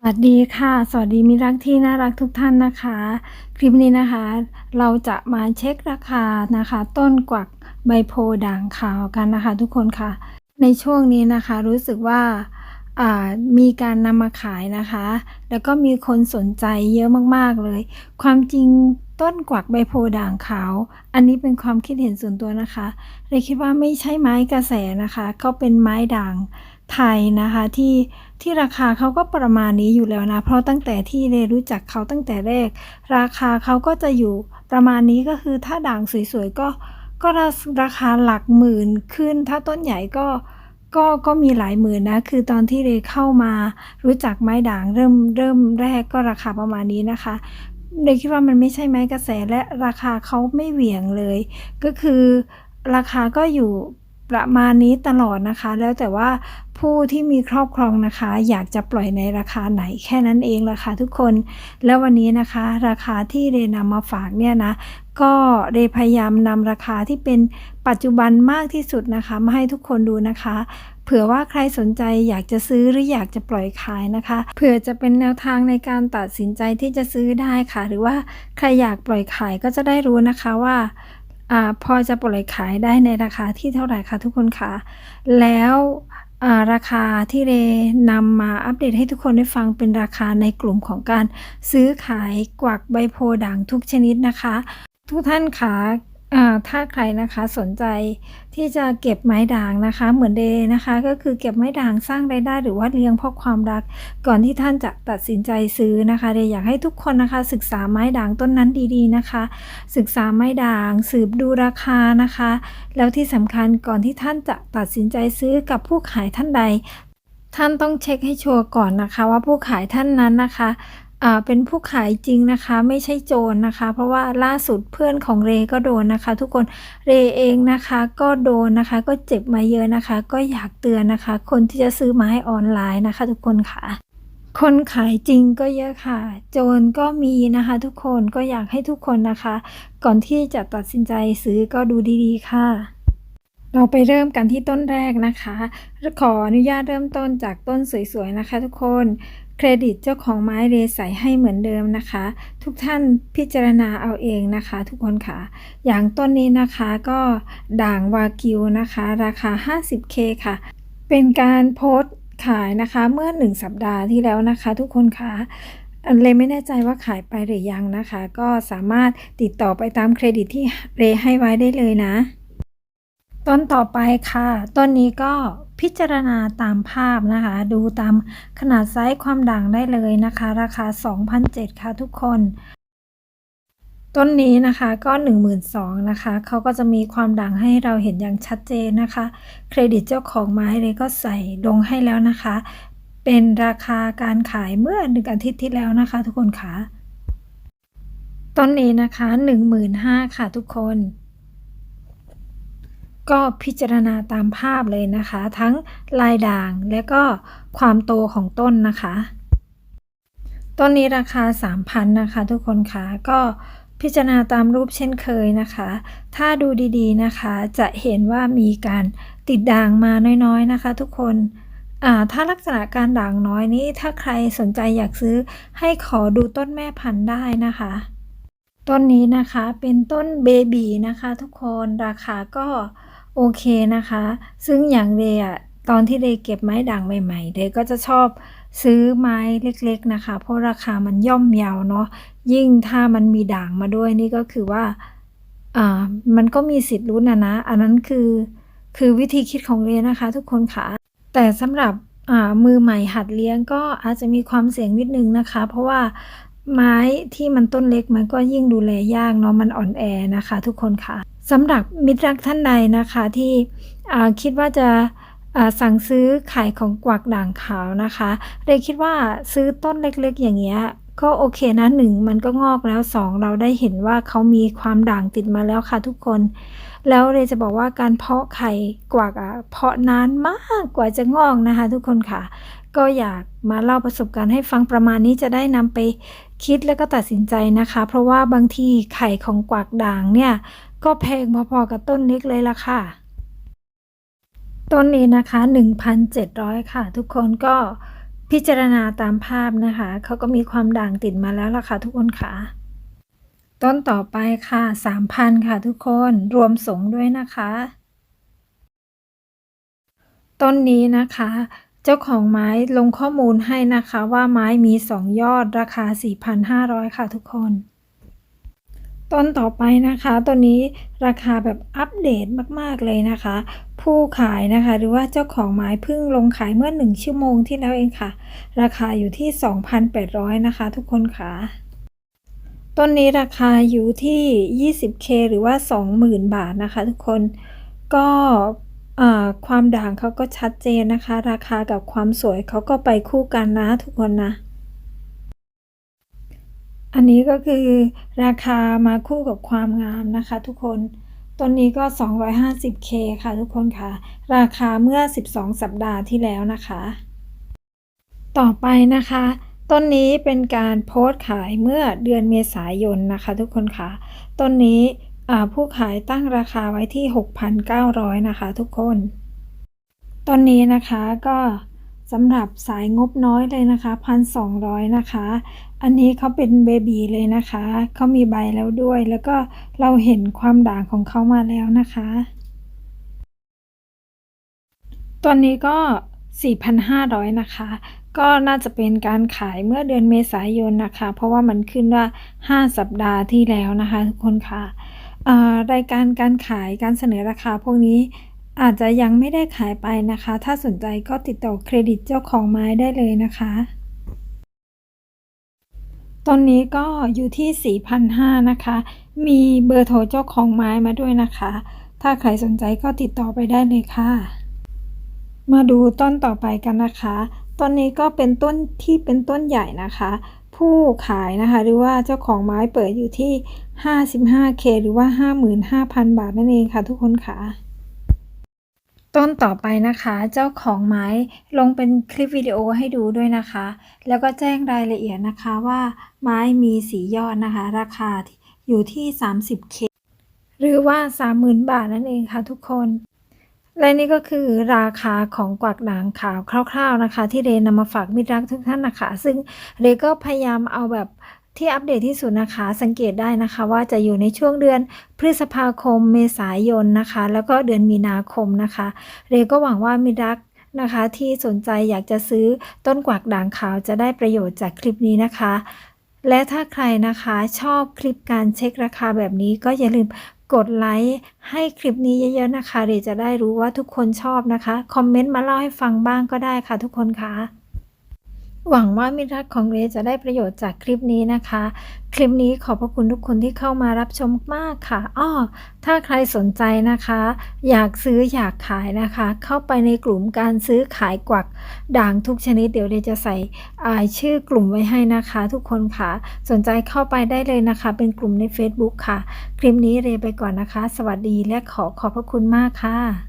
สวัสดีค่ะ สวัสดีมิรักที่น่ารักทุกท่านนะคะ คลิปนี้นะคะ เราจะมาเช็คราคานะคะ ต้นกวักใบโพด่างขาวกันนะคะ ทุกคนค่ะ ในช่วงนี้นะคะรู้สึกว่ามีการนำมาขายนะคะ แล้วก็มีคนสนใจเยอะมากๆเลย ความจริงต้นกวักใบโพด่างขาว อันนี้เป็นความคิดเห็นส่วนตัวนะคะเลยคิดว่าไม่ใช่ไม้กระแสนะคะ เขาเป็นไม้ด่าง ไทยนะคะที่ที่ราคาเขาก็ประมาณนี้อยู่แล้วนะ เพราะตั้งแต่ที่เรรู้จักเขาตั้งแต่แรก ราคาเขาก็จะอยู่ประมาณนี้ก็คือถ้าด่างสวยๆก็ก็ราคาหลักหมื่นขึ้น ถ้าต้นใหญ่ก็ก็ก็มีหลายหมื่นนะ คือตอนที่เรเข้ามารู้จักไม้ด่างเริ่มเริ่มแรกก็ราคาประมาณนี้นะคะเรคิดว่ามันไม่ใช่ไม้กระแสและราคาเขาไม่เหวี่ยงเลย ก็คือราคาก็อยู่ ประมาณนี้ตลอดนะคะ แล้วแต่ว่าผู้ที่มีครอบครองนะคะ อยากจะปล่อยในราคาไหนแค่นั้นเองละค่ะทุกคน แล้ววันนี้นะคะ ราคาที่เรนำมาฝากเนี่ยนะก็เรพยายามนำราคาที่เป็นปัจจุบันมากที่สุดนะคะมาให้ทุกคนดูนะคะ เผื่อว่าใครสนใจอยากจะซื้อหรืออยากจะปล่อยขายนะคะ เผื่อจะเป็นแนวทางในการตัดสินใจที่จะซื้อได้ค่ะ หรือว่าใครอยากปล่อยขายก็จะได้รู้นะคะว่า อพอจะปล่อยขายได้ในราคาที่เท่าไหร่คะทุกคนคะแล้วราคาที่เรนำมาอัปเดตให้ทุกคนได้ฟังเป็นราคาในกลุ่มของการซื้อขายกวักใบโพด่างทุกชนิดนะคะ ทุกท่านคะ ถ้าใครนะคะสนใจที่จะเก็บไม้ด่างนะคะ เหมือนเดนะคะ ก็คือเก็บไม้ด่างสร้างรายได้ หรือว่าเลี้ยงเพราะความรัก ก่อนที่ท่านจะตัดสินใจซื้อนะคะเดอยากให้ทุกคนนะคะ ศึกษาไม้ด่างต้นนั้นดีๆนะคะ ศึกษาไม้ด่าง สืบดูราคานะคะ แล้วที่สำคัญก่อนที่ท่านจะตัดสินใจซื้อกับผู้ขายท่านใด ท่านต้องเช็คให้ชัวร์ก่อนนะคะ ว่าผู้ขายท่านนั้นนะคะ เป็นผู้ขายจริงนะคะไม่ใช่โจรนะคะ เพราะว่าล่าสุดเพื่อนของเรก็โดนนะคะ ทุกคนเรเองนะคะก็โดนนะคะก็เจ็บมาเยอะนะคะ ก็อยากเตือนนะคะ คนที่จะซื้อไม้ออนไลน์นะคะ ทุกคนค่ะ คนขายจริงก็เยอะค่ะ โจรก็มีนะคะ ทุกคนก็อยากให้ทุกคนนะคะ ก่อนที่จะตัดสินใจซื้อก็ดูดีๆ ค่ะเราไปเริ่มกันที่ต้นแรกนะคะ ขออนุญาตเริ่มต้นจากต้นสวยๆนะคะ ทุกคน เครดิตเจ้าของไม้เรใสให้เหมือนเดิมนะคะ ทุกท่านพิจารณาเอาเองนะคะ ทุกคนค่ะ อย่างต้นนี้นะคะก็ด่างวากิวนะคะ ราคา 50k ค่ะ เป็นการโพสต์ขายนะคะเมื่อ 1 สัปดาห์ที่แล้วนะคะ ทุกคนค่ะเลยไม่แน่ใจว่าขายไปหรือยังนะคะ ก็สามารถติดต่อไปตามเครดิตที่เรให้ไว้ได้เลยนะ ต้นต่อไปค่ะ ต้นนี้ก็พิจารณาตามภาพนะคะ ดูตามขนาดไซส์ความด่างได้เลยนะคะ ราคา 2,007ค่ะทุกคน ต้นนี้นะคะก็ 12,000นะคะ เขาก็จะมีความด่างให้เราเห็นอย่างชัดเจนนะคะ เครดิตเจ้าของไม้เลยก็ใส่ลงให้แล้วนะคะ เป็นราคาการขายเมื่อหนึ่งอาทิตย์ที่แล้วนะคะ ทุกคนคะต้นนี้นะคะ 15,000ค่ะทุกคน ก็พิจารณาตามภาพเลยนะคะ ทั้งลายด่างและก็ความโตของต้นนะคะ ต้นนี้ราคา 3,000 นะคะ ทุกคนคะก็พิจารณาตามรูปเช่นเคยนะคะ ถ้าดูดีๆนะคะ จะเห็นว่ามีการติดด่างมาน้อยๆนะคะ ทุกคนถ้าลักษณะการด่างน้อยนี้ ถ้าใครสนใจอยากซื้อให้ขอดูต้นแม่พันธุ์ได้นะคะ ต้นนี้นะคะเป็นต้นเบบีนะคะ ทุกคนราคาก็ โอเคนะคะ ซึ่งอย่างเดย์อะตอนที่เดย์เก็บไม้ด่างใหม่ๆ เดย์ก็จะชอบซื้อไม้เล็กๆนะคะ เพราะราคามันย่อมเยาวเนาะ ยิ่งถ้ามันมีด่างมาด้วยนี่ก็คือว่า อ่า มันก็มีสิทธิ์รุ้นนะนะ อันนั้นคือ คือวิธีคิดของเรนะคะ ทุกคนค่ะ แต่สำหรับอ่ามือใหม่หัดเลี้ยงก็อาจจะมีความเสี่ยงนิดนึงนะคะ เพราะว่าไม้ที่มันต้นเล็กมันก็ยิ่งดูแลยากเนาะมันอ่อนแอนะคะ ทุกคนค่ะ สำหรับมิตรรักท่านใดนะคะที่คิดว่าจะสั่งซื้อขายของกวักด่างขาวนะคะเรคิดว่าซื้อต้นเล็กๆ อย่างเงี้ยก็โอเคนะหนึ่งมันก็งอกแล้วสองเราได้เห็นว่าเขามีความด่างติดมาแล้วค่ะทุกคน แล้วเรจะบอกว่าการเพาะไข่กวักอะเพาะนานมากกว่าจะงอกนะคะ ทุกคนค่ะ ก็อยากมาเล่าประสบการณ์ให้ฟังประมาณนี้จะได้นำไปคิดแล้วก็ตัดสินใจนะคะ เพราะว่าบางทีไข่ของกวักด่างเนี่ย ก็แพงพอๆกับต้นเล็กเลยล่ะค่ะ ต้นนี้นะคะ 1,700 ค่ะ ทุกคนก็พิจารณาตามภาพนะคะ เขาก็มีความด่างติดมาแล้วล่ะค่ะทุกคนค่ะ ต้นต่อไปค่ะ 3,000 ค่ะทุกคนรวมสงด้วยนะคะ ต้นนี้นะคะ เจ้าของไม้ลงข้อมูลให้นะคะว่าไม้มี 2 ยอดราคา 4,500 ค่ะทุกคน ต้นต่อไปนะคะต้นนี้ราคาแบบอัปเดตมากๆเลยนะคะ ผู้ขายนะคะหรือว่าเจ้าของไม้เพิ่งลงขายเมื่อ 1 ชั่วโมงที่แล้วเองค่ะ ราคาอยู่ที่ 2,800 นะคะ ทุกคนค่ะต้นนี้ราคาอยู่ที่ 20k หรือว่า 20,000 บาทนะคะทุกคนก็ความด่างเขาก็ชัดเจนนะคะ ราคากับความสวยเขาก็ไปคู่กันนะทุกคนนะ อันนี้ก็คือราคามาคู่กับความงามนะคะทุกคนต้นนี้ก็ 250k ค่ะทุกคนค่ะ ราคาเมื่อ 12 สัปดาห์ที่แล้วนะคะ ต่อไปนะคะ ต้นนี้เป็นการโพสต์ขายเมื่อเดือนเมษายนนะคะ ทุกคนค่ะ ต้นนี้ผู้ขายตั้งราคาไว้ที่ 6,900 นะคะ ทุกคนตอนนี้นะคะก็ สำหรับสายงบน้อยเลยนะคะ 1,200 นะคะ อันนี้เขาเป็นเบบีเลยนะคะ เขามีใบแล้วด้วย แล้วก็เราเห็นความด่างของเขามาแล้วนะคะ ตอนนี้ก็ 4,500 นะคะ ก็น่าจะเป็นการขายเมื่อเดือนเมษายนนะคะ เพราะว่ามันขึ้นว่า 5 สัปดาห์ที่แล้วนะคะ ทุกคนค่ะรายการการขายการเสนอราคาพวกนี้ อาจจะยังไม่ได้ขายไปนะคะ ถ้าสนใจก็ติดต่อเครดิตเจ้าของไม้ได้เลยนะคะ ตอนนี้ก็อยู่ที่ 4,500 นะคะ มีเบอร์โทรเจ้าของไม้มาด้วยนะคะ ถ้าใครสนใจก็ติดต่อไปได้เลยค่ะ มาดูต้นต่อไปกันนะคะ ต้นนี้ก็เป็นต้นที่เป็นต้นใหญ่นะคะ ผู้ขายนะคะหรือว่าเจ้าของไม้เปิดอยู่ที่ 55k หรือว่า 55,000 บาทนั่นเองค่ะทุกคนค่ะ ต้นต่อไปนะคะ เจ้าของไม้ลงเป็นคลิปวิดีโอให้ดูด้วยนะคะ แล้วก็แจ้งรายละเอียดนะคะว่าไม้มีสียอดนะคะ ราคาอยู่ที่ 30k หรือว่า 30,000 บาทนั่นเองค่ะทุกคน และนี่ก็คือราคาของกวักด่างขาวคร่าว ๆนะคะ ที่เรนนำมาฝากมิตรรักทุกท่านนะคะ ซึ่งเรก็พยายามเอาแบบ ที่อัปเดตที่สุดนะคะสังเกตได้นะคะว่าจะอยู่ในช่วงเดือนพฤษภาคมเมษายนนะคะ แล้วก็เดือนมีนาคมนะคะ เรก็หวังว่ามิตรรักนะคะที่สนใจอยากจะซื้อต้นกวักด่างขาวจะได้ประโยชน์จากคลิปนี้นะคะ และถ้าใครนะคะชอบคลิปการเช็คราคาแบบนี้ก็อย่าลืมกดไลค์ให้คลิปนี้เยอะๆนะคะเดี๋ยวจะได้รู้ว่าทุกคนชอบนะคะ คอมเมนต์มาเล่าให้ฟังบ้างก็ได้ค่ะทุกคนคะ หวังว่ามิตรรักของเรจะได้ประโยชน์จากคลิปนี้นะคะ คลิปนี้ขอบพระคุณทุกคนที่เข้ามารับชมมากค่ะอ้อถ้าใครสนใจนะคะ อยากซื้ออยากขายนะคะ เข้าไปในกลุ่มการซื้อขายกวักด่างทุกชนิดเดี๋ยวเรจะใส่ชื่อกลุ่มไว้ให้นะคะ ทุกคนค่ะ สนใจเข้าไปได้เลยนะคะ เป็นกลุ่มใน Facebook ค่ะ คลิปนี้เรไปก่อนนะคะ สวัสดีและขอขอบพระคุณมากค่ะ